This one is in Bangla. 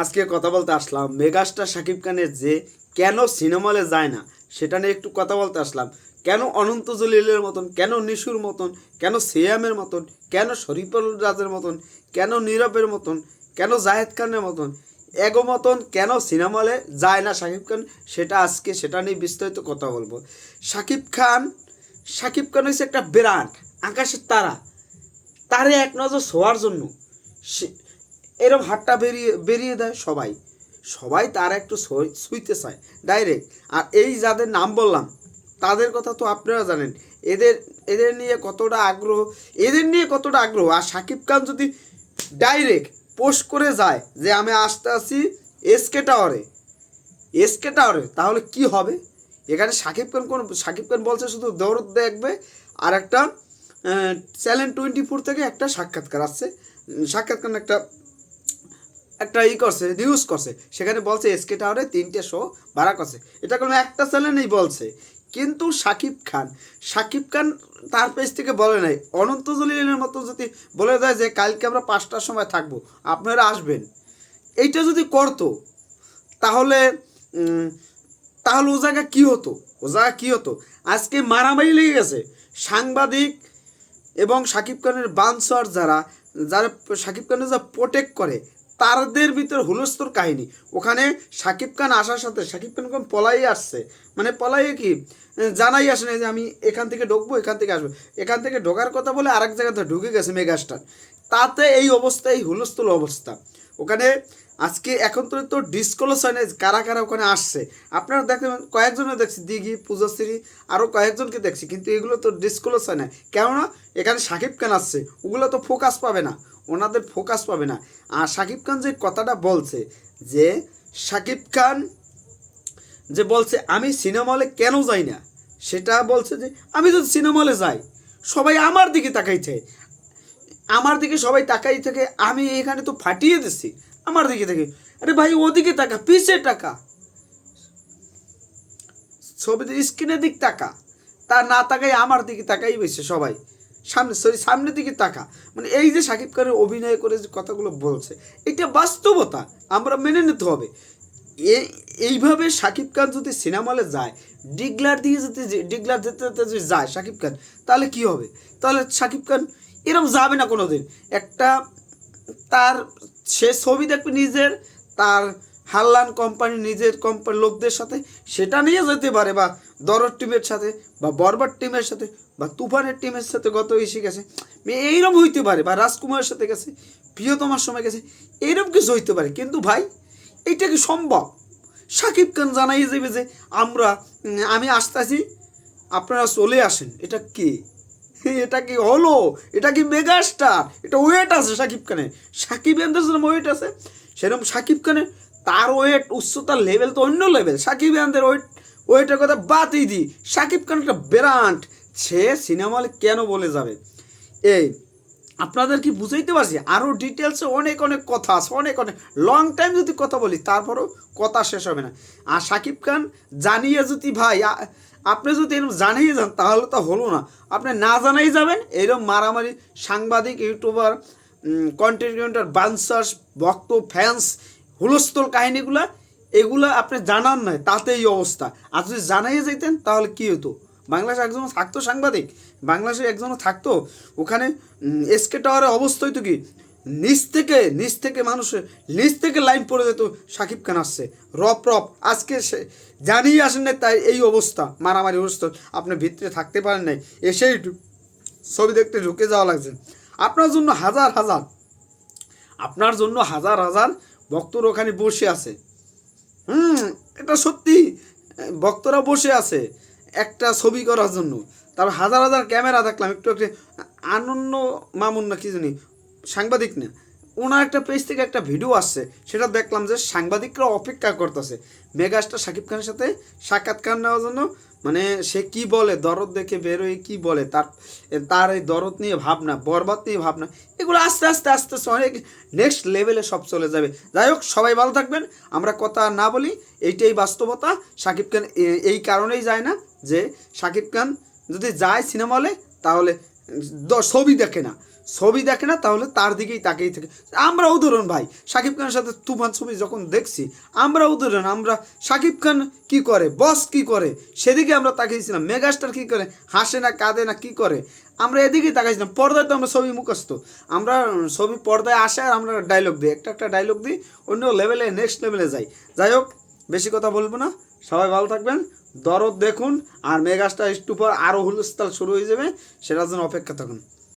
আজকে কথা বলতে আসলাম মেগাস্টার শাকিব খানের যে কেন সিনেমা হলে যায় না, সেটা নিয়ে একটু কথা বলতে আসলাম। কেন অনন্ত জলিলের মতন, কেন নিশুর মতন, কেন সিয়ামের মতন, কেন শরীফুল রাজের মতন, কেন নীরবের মতন, কেন জাহেদ খানের মতন, এগো মতন কেন সিনেমা হলে যায় না শাকিব খান, সেটা আজকে সেটা নিয়ে বিস্তারিত কথা বলব। শাকিব খান শাকিব খান হচ্ছে একটা বিরাট আকাশের তারা। তারে এক নজর শোয়ার জন্য। এরম হাতটা বেরিয়ে বেরিয়ে দেয় সবাই। সবাই তার একটু সই- শুইতে চায়। ডাইরেক্ট আর এই যাদের নাম বললাম, তাদের কথা তো আপনারা জানেন। এদের এদের নিয়ে কতটা আগ্রহ, এদের নিয়ে কতটা আগ্রহ। আর সাকিব খান যদি ডাইরেক্ট পোস্ট করে যায় যে আমি আসতে আসি এসকে টাওয়ারে এসকে টাওয়ারে তাহলে কি হবে? এখানে সাকিব খান কোন, সাকিব খান বলছে শুধু দৌড় দেখবে আর একটা চ্যানেল টোয়েন্টি ফোর থেকে একটা সাক্ষাৎকার আসছে সাক্ষাৎকার একটা একটা ই করছে নিউজ করছে। সেখানে বলছে এসকে টাওয়ারে তিনটে শো ভাড়া করছে। এটা কোনো একটা চ্যানেলেই বলছে। কিন্তু সাকিব খান সাকিব খান তার পেজ থেকে বলে নাই। অনন্ত জলিলের মতো যদি বলে দেয় যে, কালকে আমরা পাঁচটার সময় থাকব, আপনারা আসবেন। এইটা যদি করতো, তাহলে তাহলে ও জায়গা কী হতো? ও জায়গা কী হতো? আজকে মারামারি লেগে গেছে। সাংবাদিক এবং সাকিব খানের বানসার যারা যারা সাকিব খানের যা প্রোটেক্ট করে তাদের ভিতর হুলস্থুর কাহিনী। ওখানে সাকিব খান আসার সাথে, সাকিব খান কোন পলাই আসছে। মানে পলাইয়ে কি? জানাই আসে না যে আমি এখান থেকে ঢুকবো, এখান থেকে আসব। এখান থেকে ঢোকার কথা বলে আরেক জায়গাতে ঢুকে গেছে মেগাস্টার। তাতে এই অবস্থা এই হুলস্থুল অবস্থা। ওখানে আজকে এখন তো তো ডিসক্লোজ হয় না কারা কারা ওখানে আসছে? আপনারা দেখেন কয়েকজনে দেখছি, দিঘি, পূজাশ্রী আরও কয়েকজনকে দেখছি, কিন্তু এগুলো তো ডিসক্লোজ হয় না। কেননা, এখানে সাকিব খান আসছে, ওগুলো তো ফোকাস পাবে না, ওনাদের ফোকাস পাবে না। আর সাকিব খান যে কথাটা বলছে, যে সাকিব খান যে বলছে, আমি সিনেমা হলে কেন যাই না? সেটা বলছে যে, আমি যদি সিনেমা হলে যাই, সবাই আমার দিকে তাকাইছে আমার দিকে সবাই তাকাই থেকে, আমি এখানে তো ফাটিয়ে দিচ্ছি আমার দিকে থেকে। আরে ভাই, ওদিকে তাকা, পিছে টাকা ছবিতে স্ক্রিনের দিক তাকা। তা না তাকাই আমার দিকে তাকাই বেশি সবাই। সামনে সরি সামনের দিকে তাকা। মানে এই যে সাকিব খানের অভিনয় করে যে কথাগুলো বলছে, এটা বাস্তবতা, আমরা মেনে নিতে হবে। এইভাবে সাকিব খান যদি সিনেমা হলে যায়, ডিগলার দিয়ে যদি ডিগলার যেতে যেতে যদি যায় সাকিব খান, তাহলে কি হবে? তাহলে সাকিব খান এরকম যাবে না কোনো দিন একটা তার সে ছবি দেখবে নিজের, তার হাল্লান কোম্পানি নিজের কোম্পানির লোকদের সাথে, সেটা নিয়ে যেতে পারে বা দরদ টিমের সাথে বা বরবার টিমের সাথে বা তুফানের টিমের সাথে গত এসে গেছে। এইরকম হইতে পারে বা রাজকুমারের সাথে গেছে, প্রিয়তমার সময় গেছে এইরকম কিছু হইতে পারে। কিন্তু ভাই, এইটা কি সম্ভব? সাকিব খান জানাই যাবে যে, আমরা আমি আসতেছি, আপনারা চলে আসেন। এটা কি? এটা কি হলো? এটা কি মেগাস্টার? এটা ওয়েট আছে সাকিব খানে সাকিব খানের যেরকম ওয়েট আছে। সেরকম সাকিব খানে তার ওয়েট, উচ্চতার লেভেল তো অন্য লেভেল সাকিব খানদের ওয়েট, ওয়েটের কথা বাদই দিই সাকিব খান একটা ব্র্যান্ড সে সিনেমা কেন বলে যাবে? এই আপনাদের কি বুঝাইতে পারছি আরও ডিটেলসে অনেক অনেক কথা আছে, অনেক অনেক। লং টাইম যদি কথা বলি, তারপরও কথা শেষ হবে না। আর সাকিব খান জানিয়ে যদি ভাই আপনি যদি এরকম জানিয়ে যান, তাহলে তো হলো না। আপনি না জানাই যাবেন, এরকম মারামারি, সাংবাদিক, ইউটিউবার কন্টেন্ট ক্রিয়েটার বানসার্স ভক্ত ফ্যান্স হুলস্থল কাহিনীগুলা, এগুলা আপনি জানান নয় তাতে এই অবস্থা। আর যদি জানাইয়ে যাইতেন, তাহলে কী হতো বাংলাদেশে একজনও থাকতো সাংবাদিক, বাংলাদেশে একজনও থাকতো। ওখানে এসকে টাওয়ারের অবস্থা তো কি? নিচ থেকে নিচ থেকে মানুষের নিচ থেকে লাইন পড়ে যেত সাকিব খান আসছে। রপ রপ, আজকে সে জানিয়ে আসেন না তাই এই অবস্থা, মারামারি অবস্থা। আপনি ভিতরে থাকতে পারেন নাই, এসেই ছবি দেখতে ঢুকে যাওয়া লাগছে। আপনার জন্য হাজার হাজার, আপনার জন্য হাজার হাজার ভক্তর ওখানে বসে আছে। হুম, এটা সত্যি, ভক্তরা বসে আছে। একটা ছবি করার জন্য। তারপর হাজার হাজার ক্যামেরা দেখলাম, একটু একটু, আনন্দ মামুন না, কি জানি, সাংবাদিক না। ওনার একটা পেজ থেকে একটা ভিডিও আসছে, সেটা দেখলাম যে সাংবাদিকরা অপেক্ষা করতেছে। মেগাস্টার সাকিব খানের সাথে সাক্ষাৎকার নেওয়ার জন্য মানে সে কি বলে, দরদ দেখে বেরোয় কি বলে, তার তার এই দরদ নিয়ে ভাবনা, বরবাদ নিয়ে ভাবনা, এগুলো আস্তে আস্তে আস্তে আস্তে অনেক নেক্সট লেভেলে সব চলে যাবে। যাই হোক, সবাই ভালো থাকবেন। আমরা কথা না বলি, এইটাই বাস্তবতা। শাকিব খান এই কারণেই যায় না যে, শাকিব খান যদি যায় সিনেমা হলে, তাহলে ছবি দেখে না। ছবি দেখে না, তাহলে তার দিকেই তাকেই থাকে আমরাও ধরুন ভাই, শাকিব খানের সাথে তুফান ছবি যখন দেখছি, আমরাও ধরুন, আমরা শাকিব খান কি করে বস কি করে, সেদিকে আমরা তাকিয়েছিলাম মেগাস্টার কি করে, হাসে না, কাঁদে না, কি করে, আমরা এদিকেই তাকাইছিলাম, পর্দায় তো আমরা ছবি মুখস্থ। আমরা ছবি পর্দায় আসে আর আমরা ডায়লগ দিই, একটা একটা ডায়লগ দিই, অন্য লেভেলে নেক্সট লেভেলে যাই। যাই হোক বেশি কথা বলব না। সবাই ভালো থাকবেন, দরদ দেখুন, আর মেগাস্টার একটু পর আরও হুলস্থল শুরু হয়ে যাবে, সেটার জন্য অপেক্ষা থাকুন।